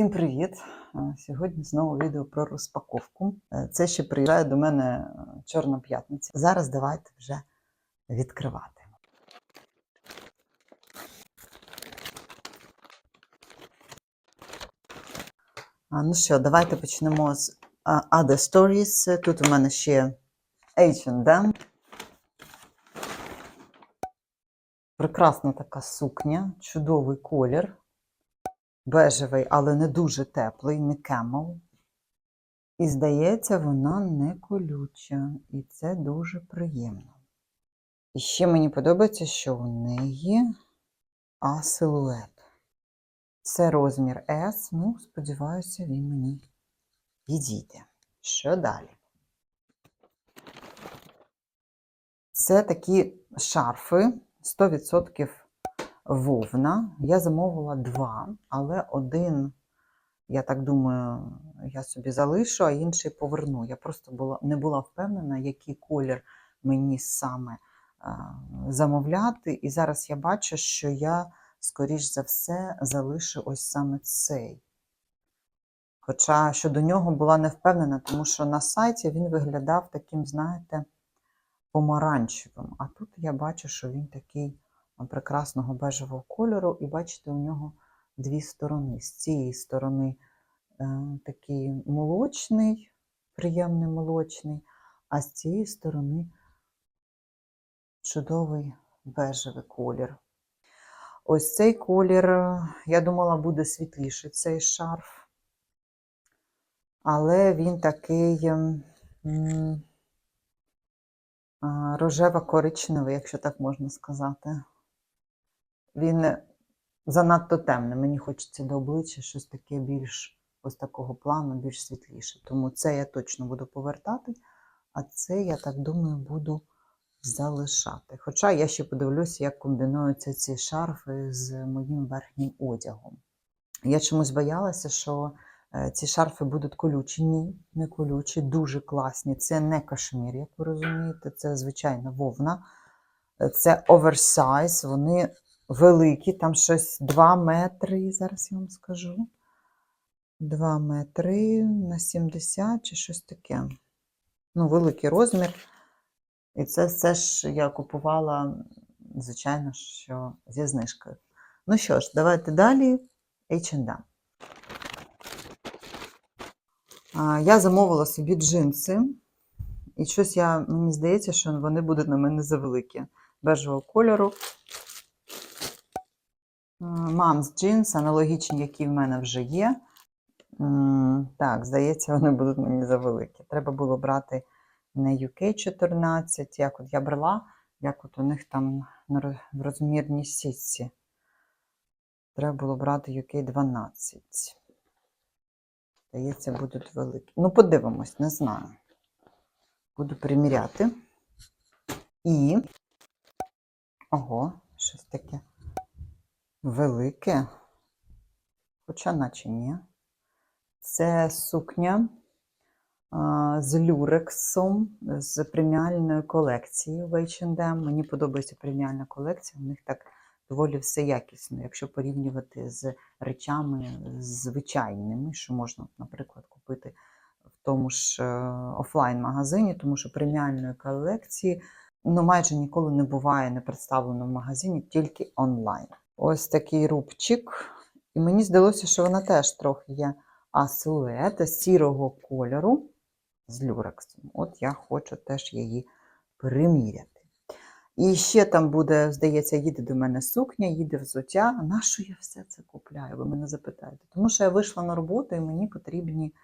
Всім привіт! Е, Сьогодні знову відео про розпаковку. Е, Це ще приїжджає до мене е, Чорна п'ятниця. Зараз давайте вже відкривати. Ну що, давайте почнемо з Other Stories. Тут у мене ще H&M. Прекрасна така сукня, чудовий колір бежевий, але не дуже теплий, не кемел. І здається, вона не колюча, і це дуже приємно. І ще мені подобається, що у неї А-силует. Це розмір S, ну, сподіваюся, він мені підійде. Що далі? Це такі шарфи 100% вовна. Я замовила два, але один, я так думаю, я собі залишу, а інший поверну. Я просто була, не була впевнена, який колір мені саме а, замовляти. І зараз я бачу, що я, скоріш за все, залишу ось саме цей. Хоча щодо нього була не впевнена, тому що на сайті він виглядав таким, знаєте, помаранчевим. А тут я бачу, що він такий прекрасного бежевого кольору, і бачите, у нього дві сторони. З цієї сторони е, такий молочний, приємний молочний, а з цієї сторони чудовий бежевий колір. Ось цей колір, е, я думала, буде світліший цей шарф, але він такий м, рожево-коричневий, якщо так можна сказати. Він занадто темний. Мені хочеться до обличчя щось таке більш ось такого плану, більш світліше. Тому це я точно буду повертати, а це, я так думаю, буду залишати. Хоча я ще подивлюся, як комбінуються ці шарфи з моїм верхнім одягом. Я чомусь боялася, що е, ці шарфи будуть колючі. Ні, не колючі, дуже класні. Це не кашмір, як ви розумієте, це звичайна вовна. Це оверсайз, вони великі, там щось 2 метри, зараз я вам скажу. 2 метри на 70 чи щось таке. Ну, великий розмір. І це все ж я купувала, звичайно, що зі знижкою. Ну що ж, давайте далі. H&M. Я замовила собі джинси. І щось я, мені здається, що вони будуть на мене завеликі. Бежевого кольору. Мамс джинс, аналогічні, які в мене вже є. Так, здається, вони будуть мені завеликі. Треба було брати не UK 14, як от я брала, як от у них там в розмірній сітці. Треба було брати UK 12. Здається, будуть великі. Ну, подивимось, не знаю. Буду приміряти. І. Ого, щось таке велике. Хоча наче ні. Це сукня з люрексом, з преміальної колекції в H&M. Мені подобається преміальна колекція, у них так доволі все якісно, якщо порівнювати з речами звичайними, що можна, наприклад, купити в тому ж е, офлайн-магазині, тому що преміальної колекції ну, майже ніколи не буває не представлено в магазині, тільки онлайн. Ось такий рубчик. І мені здалося, що вона теж трохи є асилуета сірого кольору з люрексом. От я хочу теж її приміряти. І ще там буде, здається, їде до мене сукня, їде взуття. А на що я все це купляю? Ви мене запитаєте. Тому що я вийшла на роботу і мені потрібні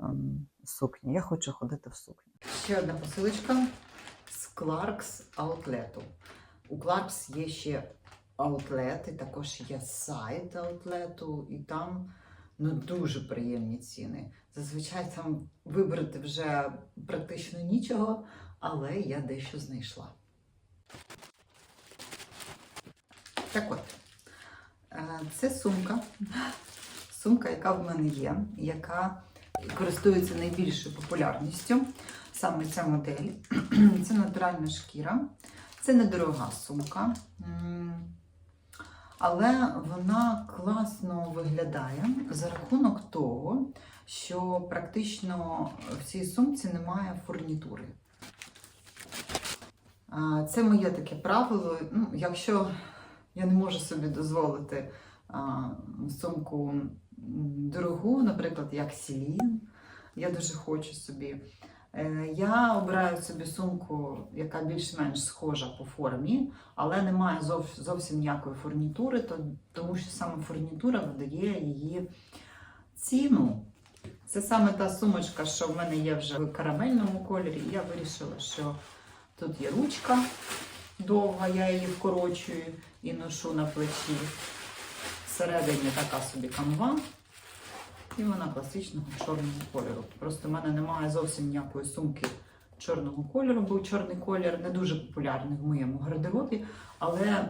ем, сукні. Я хочу ходити в сукні. Ще одна посилочка з Clarks Outlet. У Clarks є ще аутлети, також є сайт аутлету, і там ну, дуже приємні ціни. Зазвичай там вибрати вже практично нічого, але я дещо знайшла. Так от, е, це сумка. Сумка, яка в мене є, яка користується найбільшою популярністю. Саме ця модель. Це натуральна шкіра. Це недорога сумка. Але вона класно виглядає за рахунок того, що практично в цій сумці немає фурнітури. Це моє таке правило. Ну, якщо я не можу собі дозволити сумку дорогу, наприклад, як Сілін, я дуже хочу собі. Е, Я обираю собі сумку, яка більш-менш схожа по формі, але не має зовсім ніякої фурнітури, тому що саме фурнітура видає її ціну. Це саме та сумочка, що в мене є вже в карамельному кольорі. Я вирішила, що тут є ручка довга, я її вкорочую і ношу на плечі. Всередині така собі канва. І вона класичного чорного кольору. Просто в мене немає зовсім ніякої сумки чорного кольору, бо чорний колір не дуже популярний в моєму гардеробі, але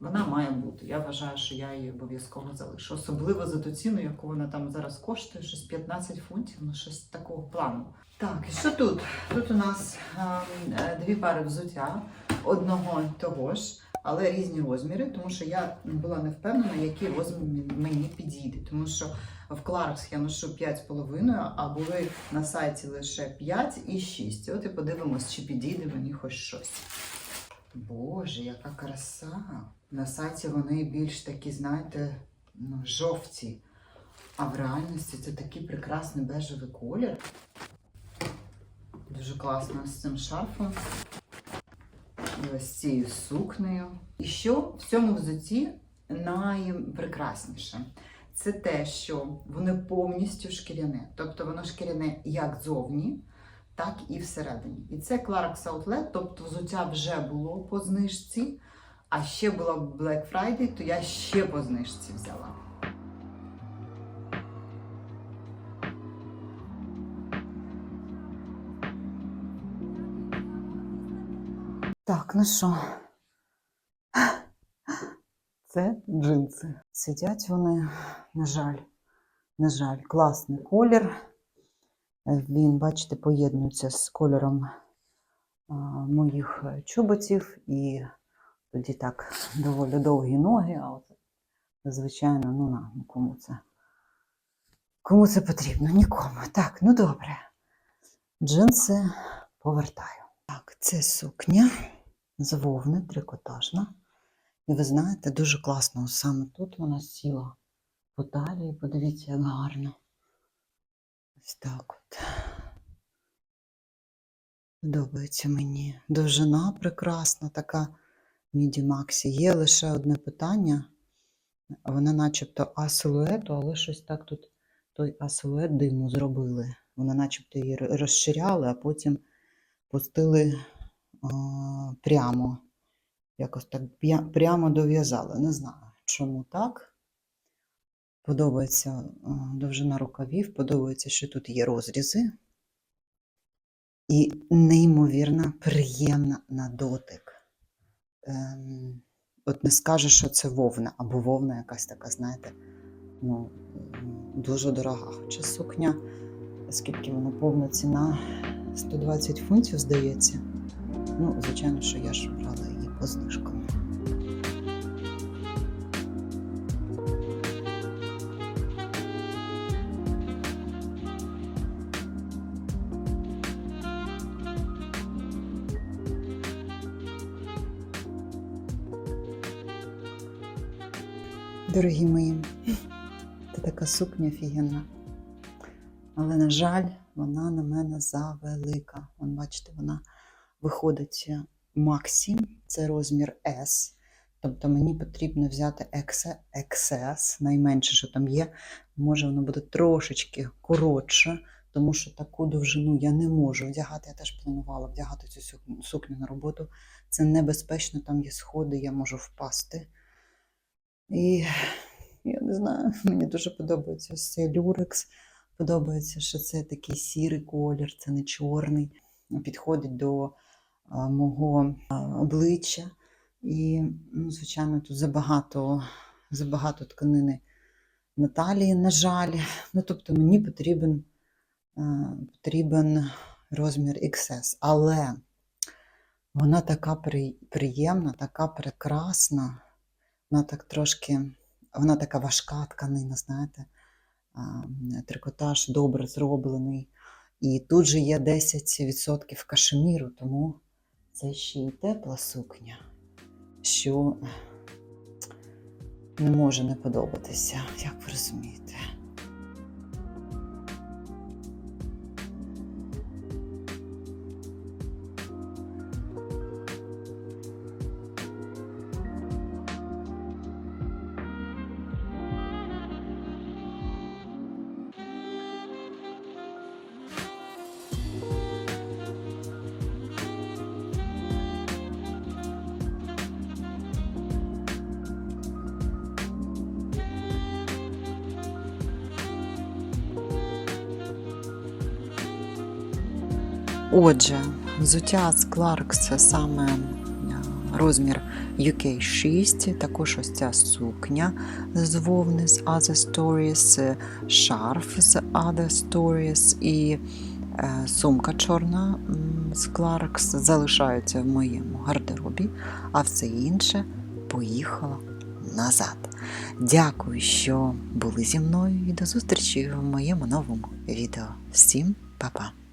вона має бути. Я вважаю, що я її обов'язково залишу. Особливо за ту ціну, яку вона там зараз коштує, щось 15 фунтів, ну щось такого плану. Так, і що тут? Тут у нас ем, е, дві пари взуття одного того ж, але різні розміри, тому що я була не впевнена, який розмір мені- мені підійде. Тому що в Clarks я ношу 5,5, а були на сайті лише 5 і 6. От і подивимось, чи підійде мені хоч щось. Боже, яка краса! На сайті вони більш такі, знаєте, ну, жовті. А в реальності це такий прекрасний бежевий колір. Дуже класно з цим шарфом. І ось цією сукнею. І що в цьому взутті найпрекрасніше? Це те, що воно повністю шкіряне. Тобто воно шкіряне як зовні, так і всередині. І це Clarks Outlet, тобто взуття вже було по знижці, а ще була Black Friday, то я ще по знижці взяла. Так, ну що? Це джинси. Сидять вони, на жаль, на жаль, класний колір. Він, бачите, поєднується з кольором моїх е, чоботів, і тоді так доволі довгі ноги, а от, звичайно, ну на, ну кому це? Кому це потрібно? Нікому. Так, ну добре. Джинси повертаю. Так, це сукня з вовни, трикотажна. І ви знаєте, дуже класно. Саме тут вона сіла талії. Подивіться, як гарно. Ось так от. Подобається мені. Довжина прекрасна, така міді Максі. Є лише одне питання. Вона начебто асилуету, але щось так тут той асилует диму зробили. Вона начебто її ро- розширяли, а потім пустили а, прямо. Якось так прямо дов'язали. Не знаю, чому так. Подобається а, довжина рукавів, подобається, що тут є розрізи. І неймовірно приємна на дотик. Ем, от не скажеш, що це вовна, або вовна якась така, знаєте, ну, дуже дорога. Хоча сукня, скільки вона повна ціна, 120 фунтів, здається. Ну, звичайно, що я ж брала по. Дорогі мої, це така сукня офігенна. Але, на жаль, вона на мене завелика. Вон, бачите, вона виходить Максі, це розмір S. Тобто мені потрібно взяти XS, найменше, що там є. Може, воно буде трошечки коротше, тому що таку довжину я не можу вдягати. Я теж планувала вдягати цю сукню- на роботу. Це небезпечно, там є сходи, я можу впасти. І я не знаю, мені дуже подобається ось цей люрекс. Подобається, що це такий сірий колір, це не чорний. Підходить до мого обличчя. І, ну, звичайно, тут забагато, забагато тканини на талії, на жаль. Ну, тобто мені потрібен, потрібен розмір XS. Але вона така приємна, така прекрасна. Вона так трошки, вона така важка тканина, знаєте, трикотаж добре зроблений. І тут же є 10% кашеміру, тому це ще й тепла сукня, що не може не подобатися, як ви розумієте. Отже, взуття з це саме е, розмір UK 6, також ось ця сукня з вовни з Other Stories, е, шарф з Other Stories і е, сумка чорна з Clarks залишаються в моєму гардеробі, а все інше поїхало назад. Дякую, що були зі мною і до зустрічі в моєму новому відео. Всім па-па!